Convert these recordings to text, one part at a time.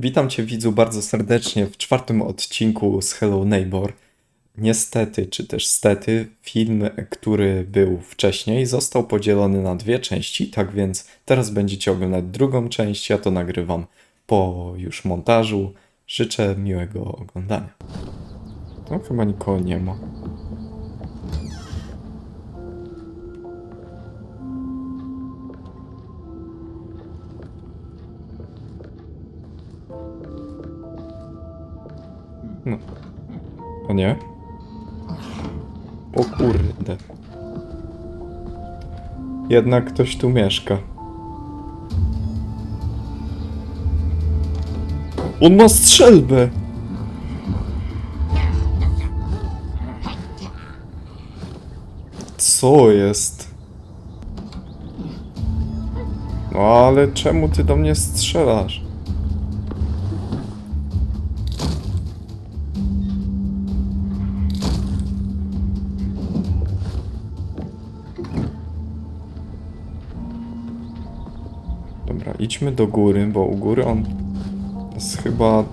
Witam Cię widzu bardzo serdecznie w czwartym odcinku z Hello Neighbor. Niestety, czy też stety, film, który był wcześniej, został podzielony na dwie części, tak więc teraz będziecie oglądać drugą część, ja to nagrywam po już montażu. Życzę miłego oglądania. Tam chyba nikogo nie ma. No. A nie? O kurde. Jednak ktoś tu mieszka. On ma strzelbę! Co jest? No ale czemu ty do mnie strzelasz? Idźmy do góry, bo u góry on jest chyba...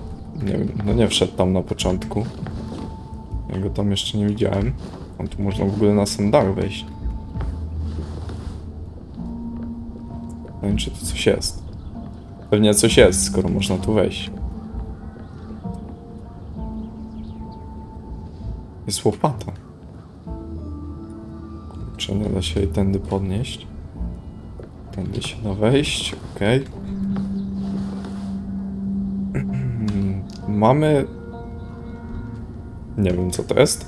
Nie wiem, no nie wszedł tam na początku. Ja go tam jeszcze nie widziałem. On tu można w ogóle na sam dach wejść. Wiem, czy tu coś jest. Pewnie coś jest, skoro można tu wejść. Jest łopata. Kurczę, nie da się jej tędy podnieść. Tędy się da wejść, okej. Mamy... Nie wiem, co to jest.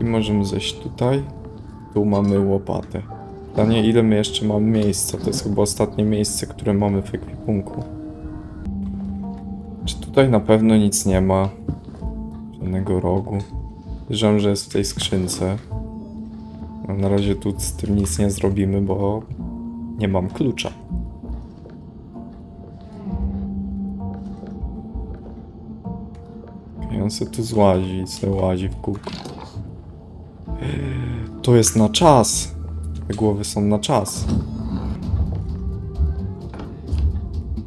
I możemy zejść tutaj. Tu mamy łopatę. Pytanie, ile my jeszcze mamy miejsca? To jest chyba ostatnie miejsce, które mamy w ekwipunku. Czy tutaj na pewno nic nie ma? Żadnego rogu. Wierzę, że jest w tej skrzynce. Na razie tu z tym nic nie zrobimy, bo nie mam klucza. I on se tu złazi, se łazi w kółko. To jest na czas. Te głowy są na czas.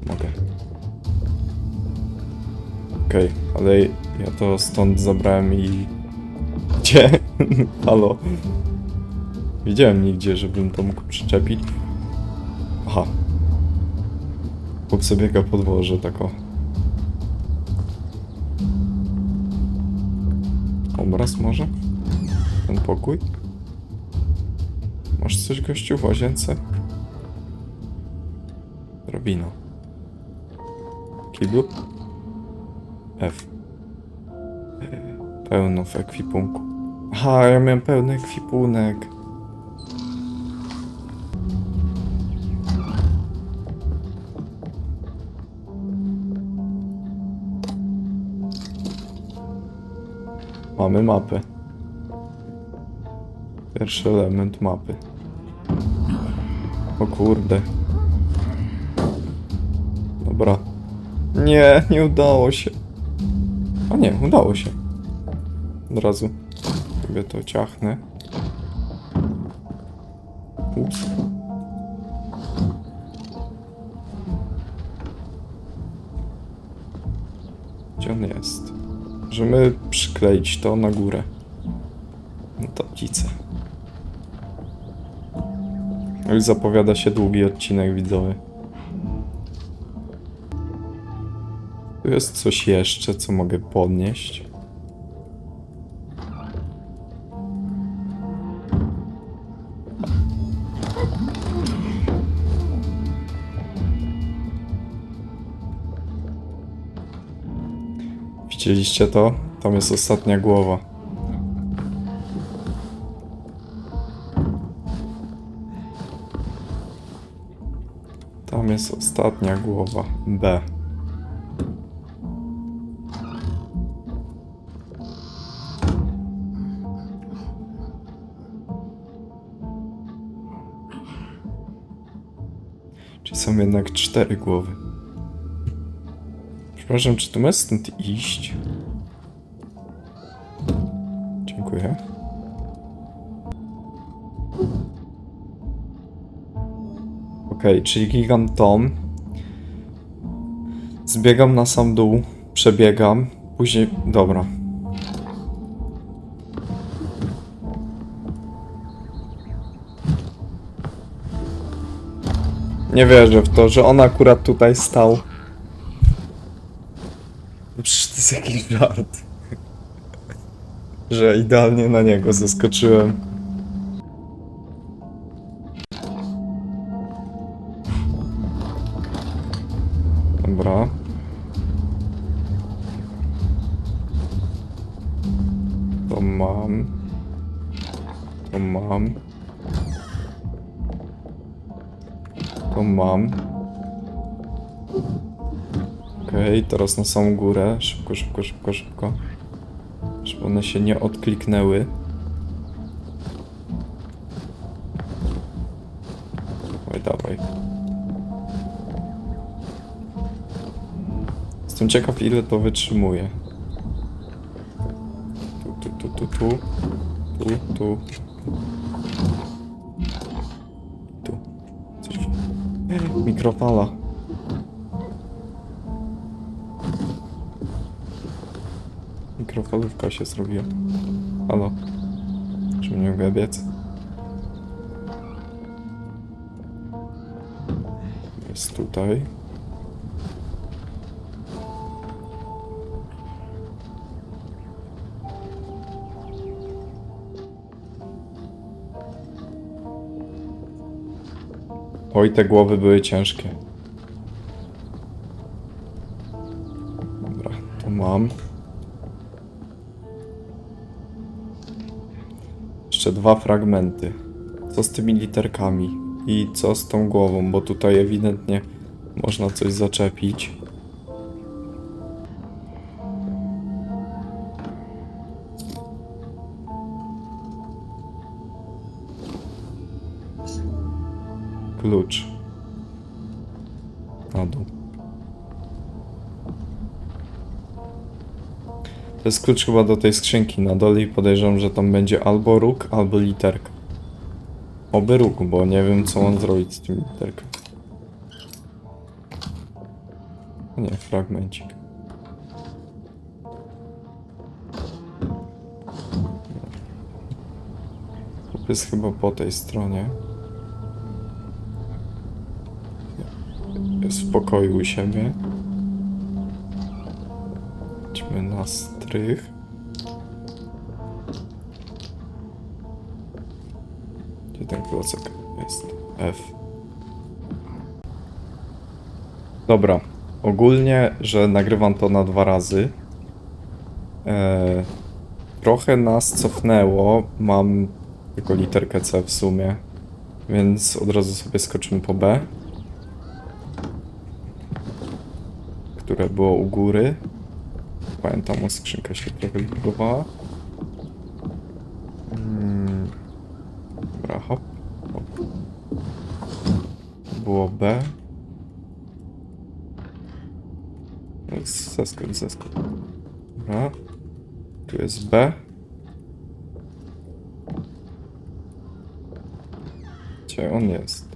Mogę. Okej, ale ja to stąd zabrałem i... Gdzie? Halo? Widziałem nigdzie, żebym to mógł przyczepić. Aha. Chłop sobie biega po dworze, tak o. Obraz może? Ten pokój? Masz coś gościu w łazience? Drabina. Kiblu? F. Pełno w ekwipunku. Aha, ja miałem pełny ekwipunek. Mamy mapę. Pierwszy element mapy. O kurde. Dobra. Nie, nie udało się. A nie, udało się. Od razu sobie to ciachnę. Ups. Gdzie on jest? Możemy przykleić to na górę. Na tablicę. No i zapowiada się długi odcinek widzowy. Tu jest coś jeszcze, co mogę podnieść. Widzieliście to? Tam jest ostatnia głowa. Tam jest ostatnia głowa. B. Czyli są jednak cztery głowy. Przepraszam, czy tu ma stąd iść? Dziękuję. Okej, czyli gigant Tom. Zbiegam na sam dół, przebiegam, później... Dobra. Nie wierzę w to, że on akurat tutaj stał. No Przecież to jest jakiś żart. Że idealnie na niego zeskoczyłem. Dobra. To mam. To mam. To mam. Okej, teraz na samą górę. Szybko, szybko, szybko, szybko. Żeby one się nie odkliknęły. Oj, dawaj. Jestem ciekaw, ile to wytrzymuje. Tu, tu, tu, tu, tu. Tu, tu. Tu. Coś. Mikrofala. Mikrofalówka się zrobiła. Halo. Czy mnie mogę biec? Jest tutaj. Oj, te głowy były ciężkie. Dobra, to mam. Jeszcze dwa fragmenty. Co z tymi literkami? I co z tą głową? Bo tutaj ewidentnie można coś zaczepić. Klucz. Na dół. To jest klucz chyba do tej skrzynki na dole i podejrzewam, że tam będzie albo róg, albo literka. Oby róg, bo nie wiem co mam zrobić z tym literką. Nie, fragmencik. Jest chyba po tej stronie. Jest w pokoju u siebie. Strych. Gdzie ten klocek jest? F. Dobra. Ogólnie, że nagrywam to na dwa razy. Eee, trochę nas cofnęło. Mam tylko literkę C w sumie. Więc od razu sobie skoczymy po B. Które było u góry. Pamiętam, o skrzynka się trochę logowała. Mm. Dobra, hop, hop. Było B. Zeskocz, zeskocz. Dobra. Tu jest B. Gdzie on jest?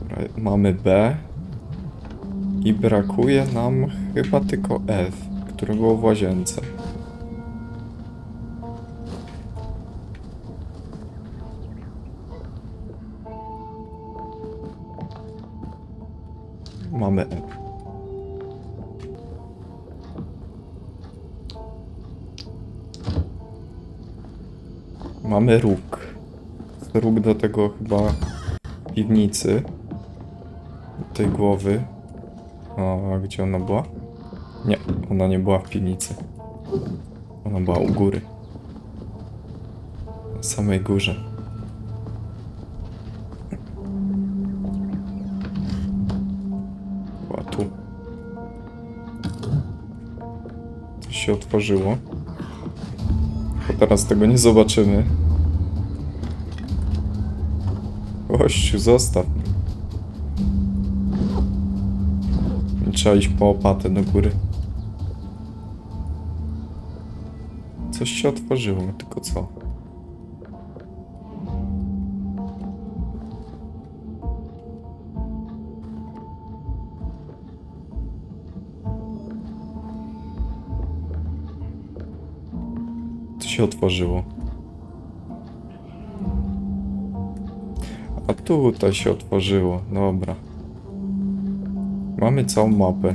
Dobra, mamy B. I brakuje nam chyba tylko F, które było w łazience. Mamy F. Mamy róg. Róg do tego chyba piwnicy. Tej głowy. A gdzie ona była? Nie, ona nie była w piwnicy. Ona była u góry. Na samej górze. Była tu. Coś się otworzyło. Bo teraz tego nie zobaczymy. Gościu, zostaw trzeba iść po opatę do góry. Coś się otworzyło, tylko co? Co się otworzyło? A tutaj się otworzyło, dobra. Mamy całą mapę.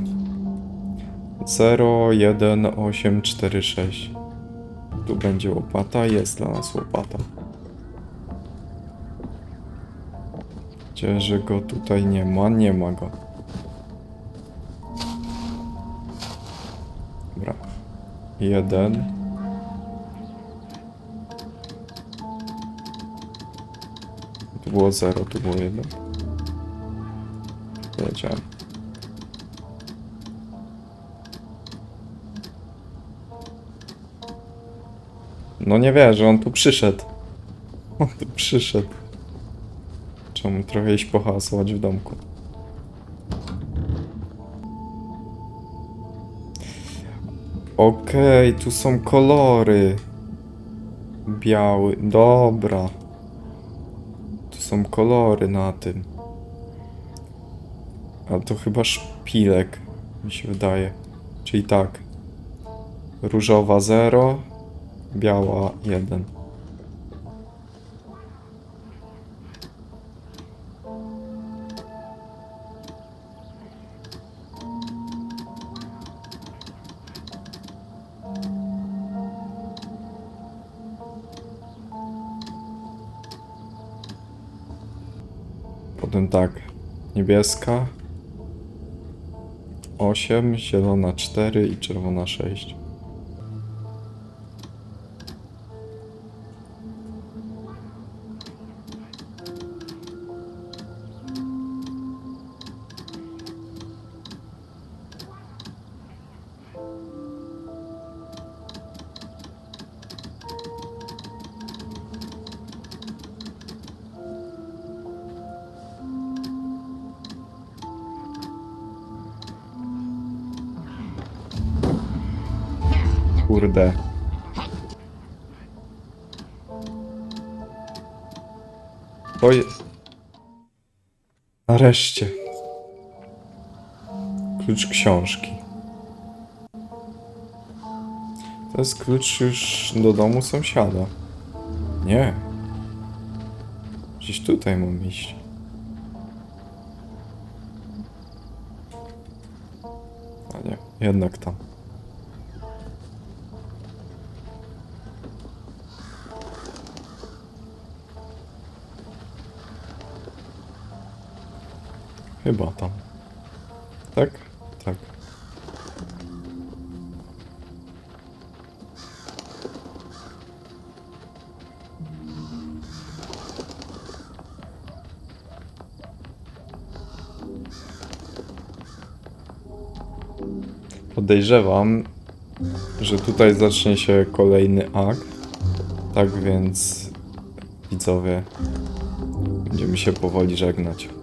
0, 1, 8, 4, 6. Tu będzie łopata, jest dla nas łopata. Gdzie, że go tutaj nie ma? Nie ma go. Dobra. Jeden. Tu było 0, tu było 1. Wiedziałem. No nie wierzę, on tu przyszedł. On tu przyszedł. Trzeba mu trochę iść pohasować w domku. Okej, tu są kolory. Biały, dobra. Tu są kolory na tym. A to chyba szpilek, mi się wydaje. Czyli tak. Różowa 0, biała 1. Potem tak, niebieska 8, zielona 4 i czerwona 6. Kurde. To jest. Nareszcie. Klucz książki. To jest klucz już do domu sąsiada. Nie. Gdzieś tutaj mam iść. A nie, jednak tam. Chyba tam. Tak? Tak. Podejrzewam, że tutaj zacznie się kolejny akt. Tak więc, widzowie, będziemy się powoli żegnać.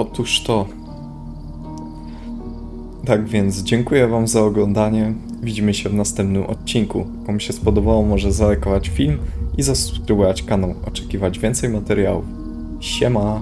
Otóż to. Tak więc dziękuję Wam za oglądanie. Widzimy się w następnym odcinku. Komu się spodobało, może zalajkować film i zasubskrybować kanał, oczekiwać więcej materiałów. Siema!